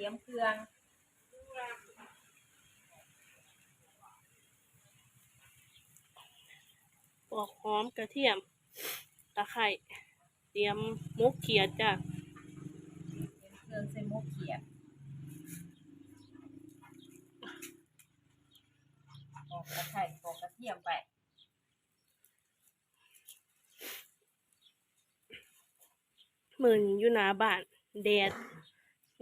รียมเครื่องปอกหอมกระเทียม ตะไคร้เตรียมหมุกเขียดจ้ะเตรียมเครื่องใส่หมกเขียดปอกกระไข่ปอกกระเทียมไปมือนอยู่หน้าบ้านแดด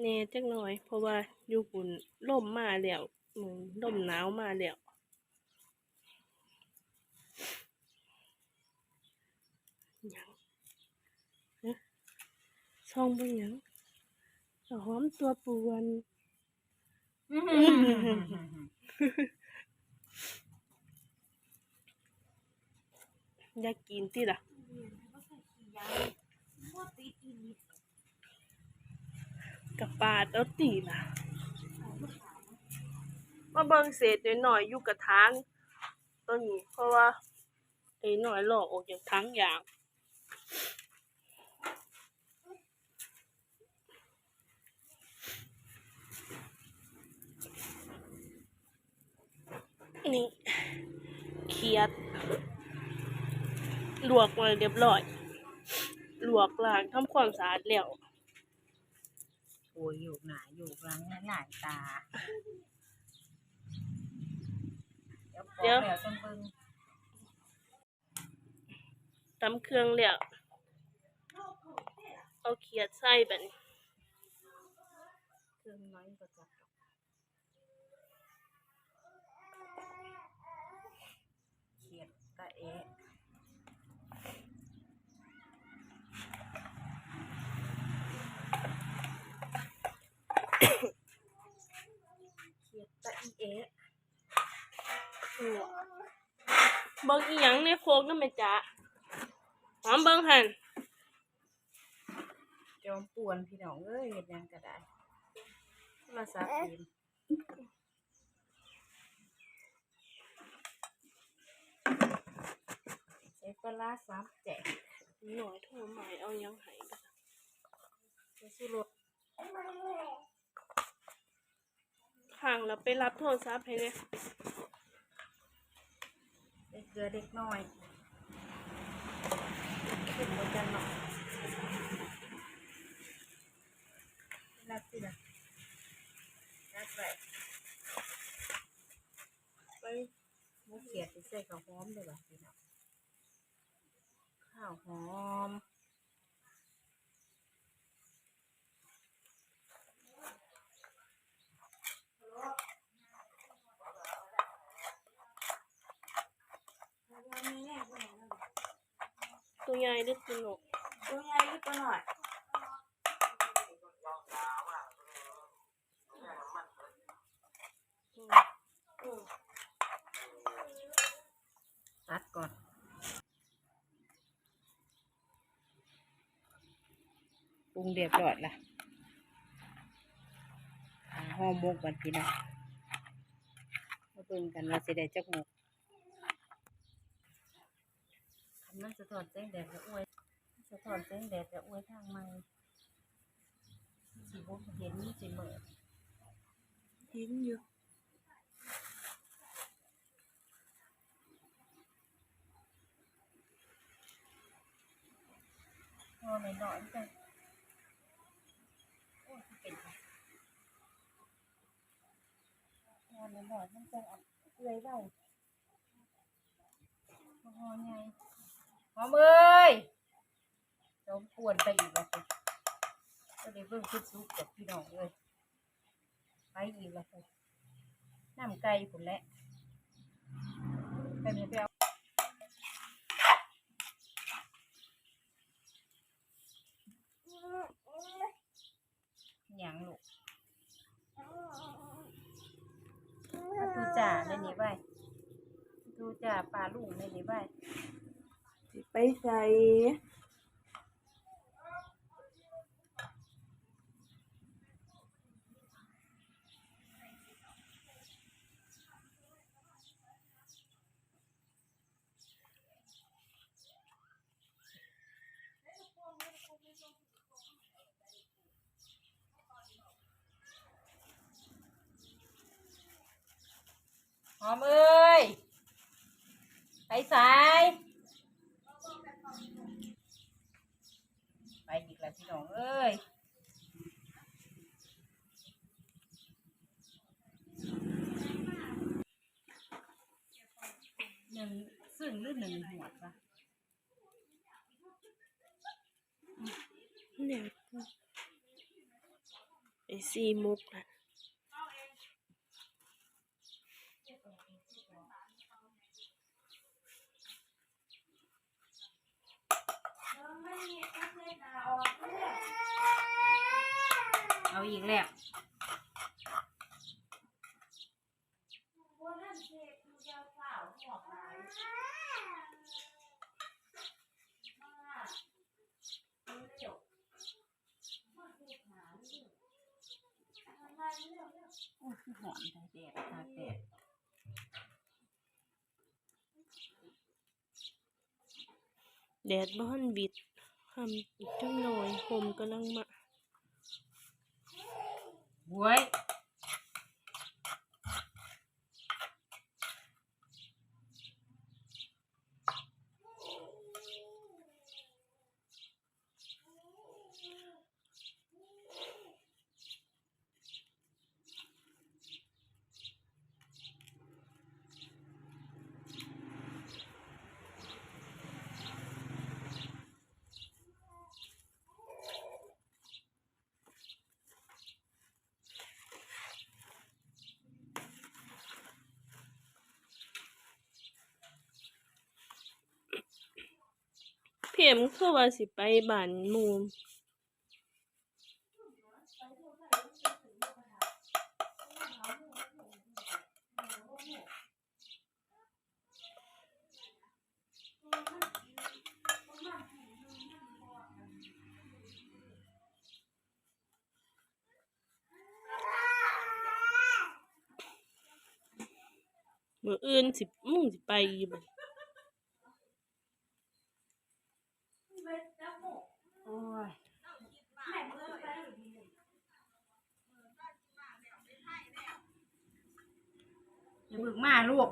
แหน่จักหน่อย เพราะว่าอยู่ปุ่นลมมาแล้วมือนลมหนาวมาแล้วหยังฮะช่องเบ่งหยังข้าวหอมตัวป่วนอยากกินติล่ะ กับปลาเต้าตีล่ะมาเบิ่งเศษหน่อยๆอยู่กับทางต้นนี้เพราะว่าไอ้หน่อยหลอกออกจากทางอย่างนี่เขียดลวกมาเรียบร้อย ลวกล้างทำความสะอาดแล้ว โอ้ยอยู่หนาอยู่หลังหลายตา เดี๋ยวปอกแล้วจังเบิ่งตำเครื่องแล้ว เอาเขียดใส่แบบนี้เครื่องน้อยก็จับเขียดตะเอะ ยดตะอีเอะเบิ่งอีหยังในโคกนั่นแม่จ๊ะหอมเบิ่งหันจอมป่วนพี่น้องเอ้ยเฮ็ดหยังก็ได้โทรศัพท์พิมพ์ใช้ปลาร้าสามแจกหน่อยโทรใหม่เอาหยังให้บ่จ๊ะใช้สู้รส ข้างแล้วไปรับโทรศัพท์ให้เนี่ยใช้เกลือเด็กน้อยขึ้นมาจังเนาะรับสิล่ะรับไปไปหมูเขียดใส่ข้าวหอมด้วยบ่พี่น้องข้าวหอม ตัว ใหญ่หรือตัวหนกตัวใหญ่หรือตัวน้อยอืมอืมตัดก่อนปรุงเรียบร้อยละอ่าห่อหมกกันพี่น้องมาเบิ่งกันว่าสิได้จักหมกคัน มันสะท้อนแสงแดดจะอวยสะท้อนแสงแดดจะอวยทางใหม่สิบ่เห็นสิเหมือเห็นอยู่พอหน่อยๆกันโอ้ยเป็นไงพอหน่อยๆมันจะอัดเอื่อยได้พอไง หอมเอ้ยจอมปวนไปอีกแล้วสิก็เลยเบิ่งขึ้นซุปกับพี่น้องเลยไปอีกแล้วสิน้ำไก่ผุนแหละไปมีไปเอา ไปใส่หอมเอ้ งหรือหนึ่งหัวดปะเนี่ยไอซีมุกนะเอาอีกแล้ว โอ้ยหอมแต่แดดตาแดดแดดบ้านบิดทำอีกจังหน่อยผมกำลังมาบวย เพียมคือว่าสิไปบ้านหมูมมืออื่นสิมึงสิไปอยู่บ่ โอ้ยอย่าบึก มาลูก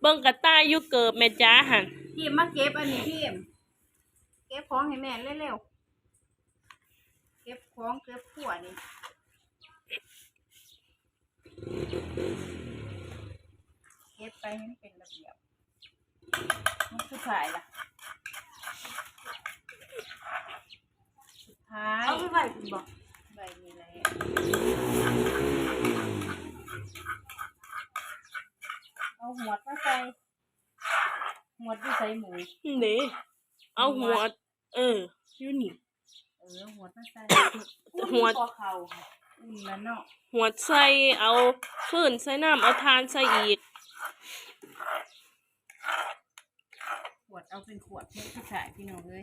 เบิ่งกระต่ายอยู่เกิบแม่จ้าหันพี่มาเก็บอันนี้พี่เอ็มเก็บของให้แม่เร็วๆเก็บของเก็บขวดนี่เก็บไปให้มันเป็นระเบียบมันสุดท้ายล่ะสุดท้ายเอาไปไหวคุณบอก ใบนี้แหละเอาหัวดมาใส่หัวดที่ใส่หมูเด้เอาหัว เอออยู่นี่ เออหัวดมาใส่หัวคอเข่าค่ะอุ่นแล้วเนาะหัวใส่เอาฟืนใส่น้ำเอาทานใส่อีก ขวดเอาเป็นขวดเพื่อผู้ชายพี่น้องเลย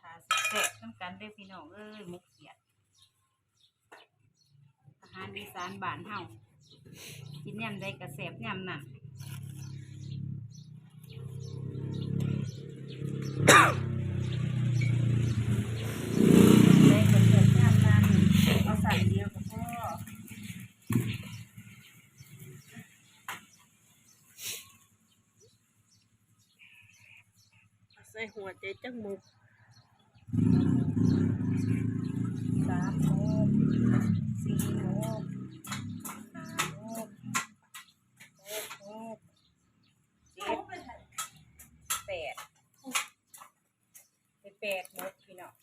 ทาสิแสบน้ำ กันได้อพี่น้องเอ้ยมุกเขียดอาหารอีสานบ้านเฮากินยำได้กระแสบยำนั่นได้กระแสบยำนั่นเอาใส่เดียวกับพ่อใส่หัวใจจักมุก สามโมงสี่โมงห้าโมงหกโมงเจ็ดแปดไปแปดมกพี่น้อง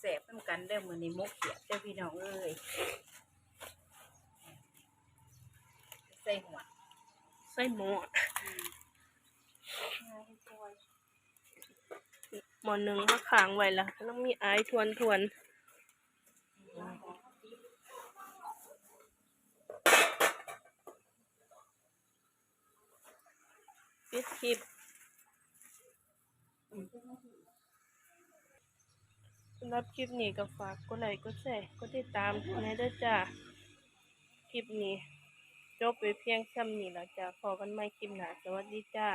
แสบน้ำกันเด้อมือนี้มกเขียดเด้อพี่น้องเอ้ยใส่หัวใส่หม้อ หม้อหนึ่งมาค้างไว้ละต้องมีไอายทวนทวนปิดคลิปสำหรับคลิปนี้ก็ฝากกดไลค์กดแชร์กดติดตามแม่ด้วยจ้าคลิปนี้ จบไปเพียงซ้ำนี้แล้วจ้าพอกันใหม่คลิปหนาสวัสดีจ้า